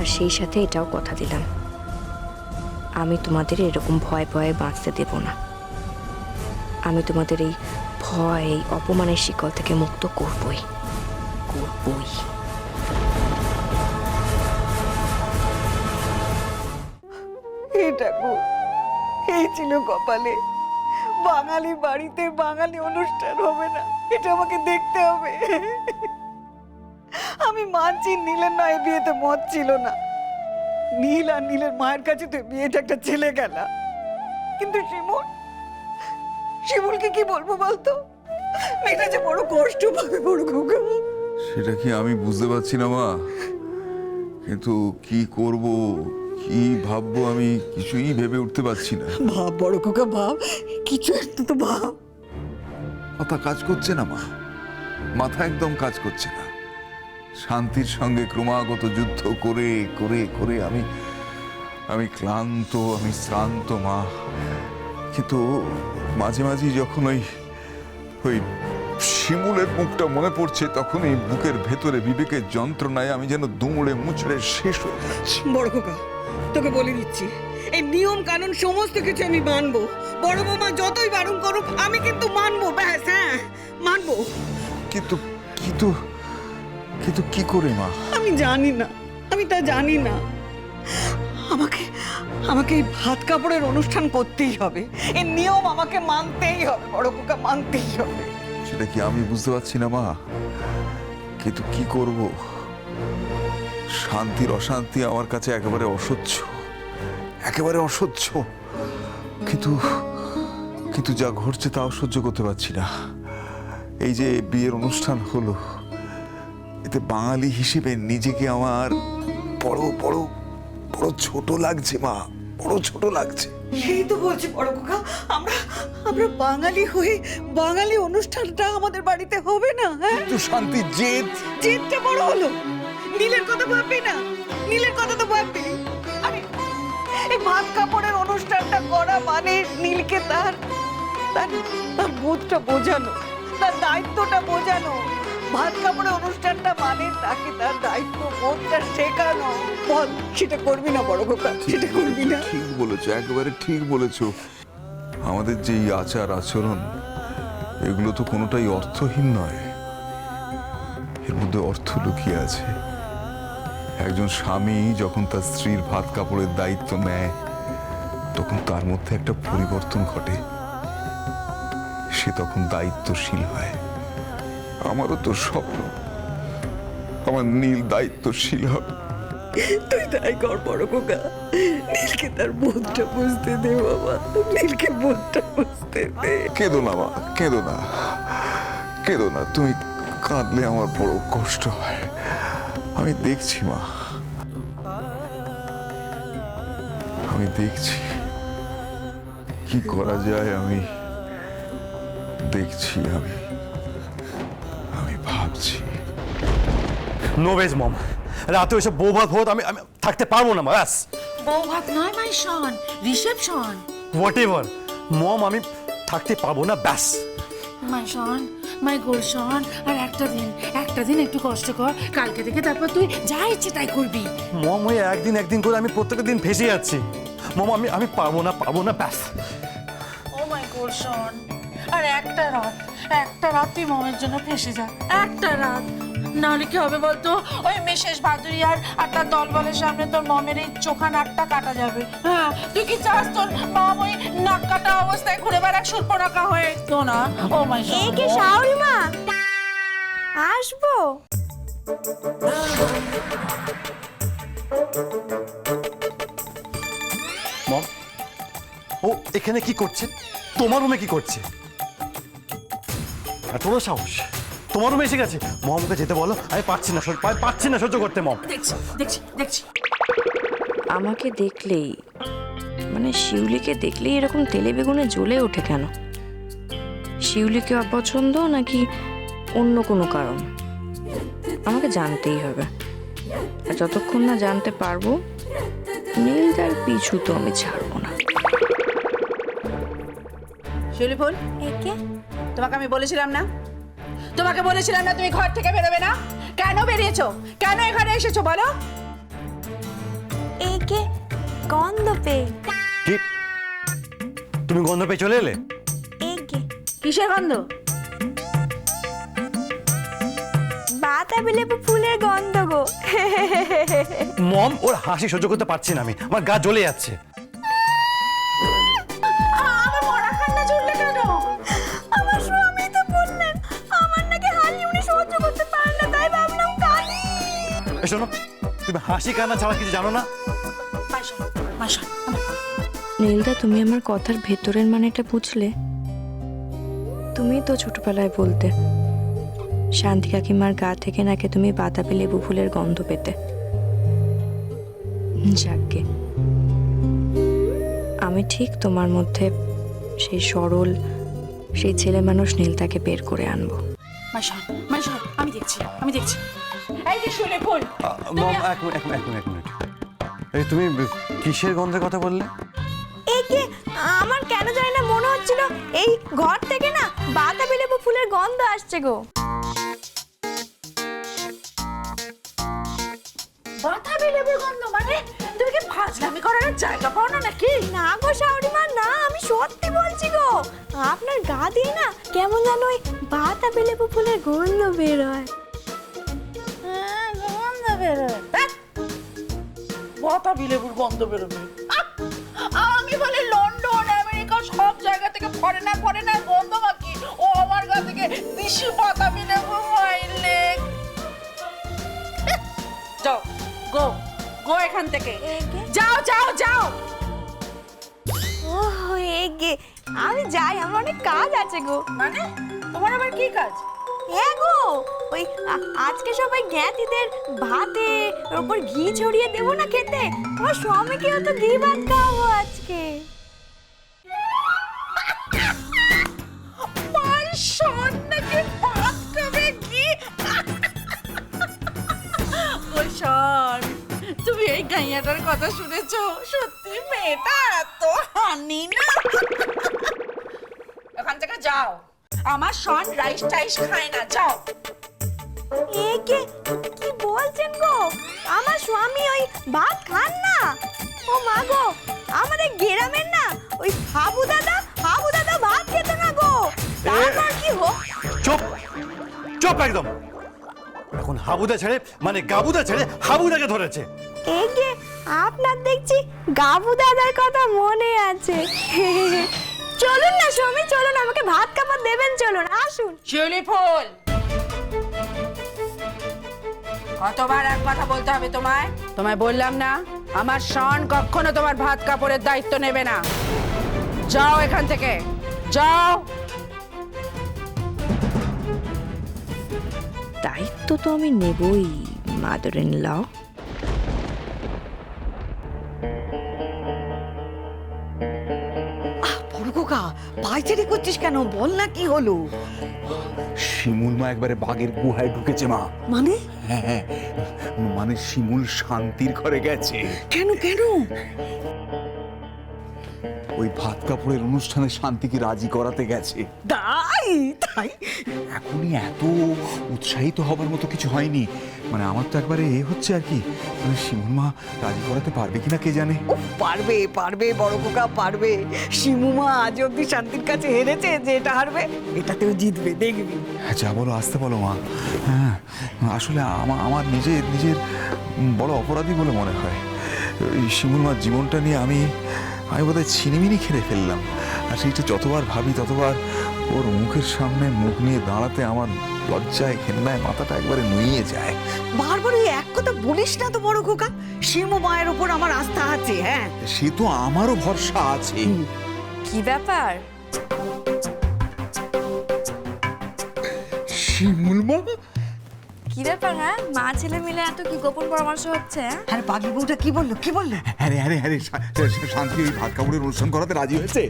আর সেই সাথে এটাও কথা দিলাম। আমি তোমাদের এরকম ভয় ভয়ে বাঁচতে দেব না। আমি তোমাদের এই ভয়, এই অপমানের শিকল থেকে মুক্ত করবই। করবই। ঠাকুর এই ছিল কপালে, বাঙালি বাড়িতে বাঙালি অনুষ্ঠান হবে না, এটা আমাকে দেখতে হবে। আমি মানছি নীলের নয় বিয়েতে মত ছিল না। নীল আর নীলের মায়ের কাছে তো বিয়েটা একটা ছেলে গেলা। কিন্তু শিমুল শিমুলকে কি বলব বলতো? মেয়েটা যে বড় কষ্ট পাবে বড় খোকা সেটা কি আমি বুঝতে পারছি না মা। কিন্তু কি করব কি ভাববো আমি কিছুই ভেবে উঠতে পারছি না। ভাব বড় খোকা ভাব কিছু একটু তো ভাব। মাথা কাজ করছে না মা। মাথা একদম কাজ করছে না। শান্তির সঙ্গে ক্রমাগত যুদ্ধ করে করে করে আমি আমি ক্লান্ত আমি শ্রান্ত মা। কিন্তু মাঝে মাঝে যখন ওই ওই শিমুলের মুখটা মনে পড়ছে তখন এই বুকের ভেতরে বিবেকের যন্ত্রণায় আমি যেন দুমড়ে মুচড়ে শেষ হয়ে যাচ্ছি বড় খোকা তোকে বলে দিচ্ছি এই নিয়ম কানুন সমস্ত কিছু আমি মানবো। বড় বৌমা যতই বারণ করুক আমি কিন্তু মানবো ব্যাস হ্যাঁ মানবো। কিন্তু কিন্তু কিন্তু কি করে মা? আমি জানি না আমি তা জানি না। আমাকে আমাকে এই ভাত কাপড়ের অনুষ্ঠান করতেই হবে। এই নিয়ম আমাকে মানতেই হবে বড় খোকা মানতেই হবে। সেটা কি আমি বুঝতে পারছি না মা? কিন্তু কি করব? শান্তির অশান্তি আমার কাছে একেবারে অসহ্য। একেবারে অসহ্য। কিন্তু কিন্তু যা ঘটছে তাও সহ্য করতে পারছি না। এই যে বিয়ের অনুষ্ঠান হলো এতে বাঙালি হিসেবে নিজেকে আমার বড় বড় বড় ছোট লাগছে মা বড় ছোট লাগছে। সেই তো বলছি বড় খোকা আমরা আমরা বাঙালি হয়ে বাঙালি অনুষ্ঠানটা আমাদের বাড়িতে হবে না হ্যাঁ? কিন্তু শান্তির জেদ। জেদটা বড় হলো। নীলের কথা ভাববি না নীলের কথা তো ভাববি। আরে এই ভাত কাপড়ের অনুষ্ঠানটা করা মানে নীলকে তার তার তার বোধটা বোঝানো তার দায়িত্বটা বোঝানো। অনুষ্ঠানটা মানে তাকে তার দায়িত্ব বোধটা শেখানো। বল সেটা করবি না বড় খোকা সেটা করবি না। ঠিক বলেছ একেবারে ঠিক বলেছ। আমাদের যে এই আচার আচরণ এগুলো তো কোনোটাই অর্থহীন নয়। এর মধ্যে অর্থ লুকিয়ে আছে। একজন স্বামী যখন তার স্ত্রীর ভাত কাপড়ের দায়িত্ব নেয় তখন তার মধ্যে একটা পরিবর্তন ঘটে। সে তখন দায়িত্বশীল হয়। আমারও তো স্বপ্ন। আমার নীল দায়িত্বশীল হবে। তুই তাই কর বড় খোকা। নীলকে তার বোধটা বুঝতে দে বাবা। নীলকে বোধটা বুঝতে দে। কেঁদো না মা কেঁদো না। কেঁদো না তুমি কাঁদলে আমার বড় কষ্ট হয়। আমি দেখছি মা। আমি দেখছি কি করা যায় আমি দেখছি আমি আমি ভাবছি। নো ভেজ মম রাতে ওইসব বউ ভাত ভোত আমি আমি থাকতে পারব না ব্যাস। বউ ভাত নয় মাই শন। রিসেপশন। হোয়াট এভার মম আমি থাকতে পারব না ব্যাস। মাই শন মাই গোল শন আর একটা দিন একটা দিন একটু কষ্ট কর কালকে থেকে তারপর তুই যা ইচ্ছে তাই করবি। মম ওই একদিন একদিন করে আমি প্রত্যেকটা দিন ফেসে যাচ্ছি। মম আমি আমি পারব না পারব না ব্যাস। ও মাই গোল শন আর একটা রাত একটা রাত তুই মমের জন্য ফেসে যা একটা রাত। নাহলে কি হবে বলতো? ওই মিসেস ভাদুরিয়ার আর তার দলবলের সামনে তোর মমের এই চোখা নাকটা কাটা যাবে। হ্যাঁ তুই কি চাস তোর মম ওই নাক কাটা অবস্থায় ঘুরে বেড়াক সুর্পনাকা হয়ে? তো না। ও মাই এ কে শাওরি মা? আসব। মম ও এখানে কি করছে? তোমার রুমে কি করছে? এত সাহস? তোমার রুমে এসে গেছে। মমকে যেতে বলো। আমি পারছি না সহ্য- পা- পারছি না সহ্য করতে মম। দেখছি দেখছি দেখছি। আমাকে দেখলেই মানে শিউলিকে দেখলেই এরকম তেলে বেগুনে জ্বলে ওঠে কেন? শিউলিকে অপছন্দ নাকি অন্য কোনো কারণ? আমাকে জানতেই হবে। আর যতক্ষণ না জানতে পারব নীলদার পিছু তো আমি ছাড়বো না। শিউলি ফুল? তোমাকে আমি বলেছিলাম না? তোমাকে বলেছিলাম না তুমি ঘর থেকে বেরোবে না? কেন বেরিয়েছো? কেন এখানে এসেছ বলো? গন্ধ পেয়ে। কি? তুমি গন্ধ পেয়ে চলে এলে? এগে কিসের গন্ধ? বাতাবি লেবু ফুলের গন্ধ গো। মম ওর হাসি সহ্য করতে পারছি না আমি। আমার গা জ্বলে যাচ্ছে। শোনো তুমি হাসি কান্না ছাড়া কিছু জানো না? নীলদা তুমি আমার কথার ভেতরের মানেটা বুঝলে? তুমি তো ছোটবেলায় বলতে শান্তি কাকিমার গা থেকে নাকি তুমি বাতাবি লেবু ফুলের গন্ধ পেতে? যাকে আমি ঠিক তোমার মধ্যে সেই সরল সেই ছেলে মানুষ নীলদাকে বের করে আনব। আমি দেখছি আমি দেখছি। এই যে শুনে ফুল মম এক মিনিট এক মিনিট এক মিনিট এই তুমি কিসের গন্ধের কথা বললে? এগে আমার কেন জানি না মনে হচ্ছিল এই ঘর থেকে না বাতাবি লেবু ফুলের গন্ধ আসছে গো। বাতাবি লেবুর গন্ধ মানে? তুমি কি ফাজলামি করার জায়গা পাও না নাকি? না গো শাওরিমা না আমি সত্যি বলছি গো। আপনার গা দিয়ে না কেমন যেন ওই বাতাবি লেবু ফুলের গন্ধ বের হ্যাঁ, বাতাবি লেবুর গন্ধ বেরোবে। আমি বলি লন্ডন আমেরিকা সব জায়গা থেকে ফরেনার ফরেনার গন্ধ মাখি ও আমার গা থেকে দিশি বাতাবি লেবু মাইলে যাও গো গো এখান থেকে। যাও যাও যাও। ও এগে। আমি যাই আমার অনেক কাজ আছে গো। মানে? তোমার আবার কি কাজ? হ্যাঁ গো, ওই আজকে সবাই জ্ঞাতিদের ভাতে ওপর ঘি ছড়িয়ে দেবো না খেতে? আমার স্বামীকেও তো ঘি ভাত খাওয়াবো আজকে। তুমি এই গাইয়াটার কথা শুনেছো? সত্যি মেয়েটা এত হানি না। এখান থেকে যাও। আমার শন রাইস টাইস খায় না যাও। একে কি বলছেন গো? আমার স্বামী ওই ভাত খান না। ও মা গো আমাদের গ্রামের না ওই হাবু দাদা হাবু দাদা ভাত খেত না গো। তারপর কি হো চুপ চুপ একদম। এখন হাবুদা ছেড়ে মানে গাবুদা ছেড়ে হাবুদাকে ধরেছে। এগে আপনার দেখছি গাবু দাদার কথা মনে আছে। চলুন না স্বামী চলুন আমাকে ভাত খাবার দেবেন চলুন আসুন। শিউলি ফুল। কতবার এক কথা বলতে হবে তোমায়? তোমায় বললাম না আমার শন কখনো তোমার ভাত কাপড়ের দায়িত্ব নেবে না। যাও এখান থেকে যাও। দায়িত্ব তো আমি নেবই মাদার ইন ল খোকা পায়চারি করছিস কেন? বল না কি হলো? শিমুল মা একবারে বাঘের গুহায় ঢুকেছে মা। মানে? হ্যাঁ হ্যাঁ মানে শিমুল শান্তির ঘরে গেছে। কেন কেন? ওই ভাত কাপড়ের অনুষ্ঠানে শান্তিকে রাজি করাতে গেছে? তাই তাই। এখনই এত উৎসাহিত হবার মতো কিছু হয়নি। মানে আমার তো একবারে এ হচ্ছে আর কি। মানে শিমুল মা রাজি করাতে পারবে কিনা কে জানে? উফ, পারবে পারবে বড় খোকা পারবে। শিমুমা আজ অব্দি শান্তির কাছে হেরেছে যে এটা হারবে এটাতেও জিতবে দেখবি। হ্যাঁ যা বলো আসতে বলো মা। হ্যাঁ আসলে আমার আমার নিজের নিজের বড় অপরাধী বলে মনে হয়। এই শিমুল মার জীবনটা নিয়ে আমি আমি বোধহয় ছিনিমিনি খেলে ফেললাম। আর সেইটা যতবার ভাবি ততবার ওর মুখের সামনে মুখ নিয়ে দাঁড়াতে আমার লজ্জায় ঘেন্নায় মাথাটা একবারে নুইয়ে যায়। বারবার ওই এক কথা বলিস না তো বড় খোকা? শিমু মায়ের ওপর আমার আস্থা আছে হ্যাঁ? সে তো আমারও ভরসা আছে। কি ব্যাপার? শিমুল মা কি ব্যাপার হ্যাঁ? মা ছেলে মিলে এত কি গোপন পরামর্শ হচ্ছে? আরে পাগলি বউটা কি বলল? কি বলল? আরে আরে আরে শান্তি ওই ভাত কাপড়ের অনুষ্ঠান করাতে রাজি হয়েছে?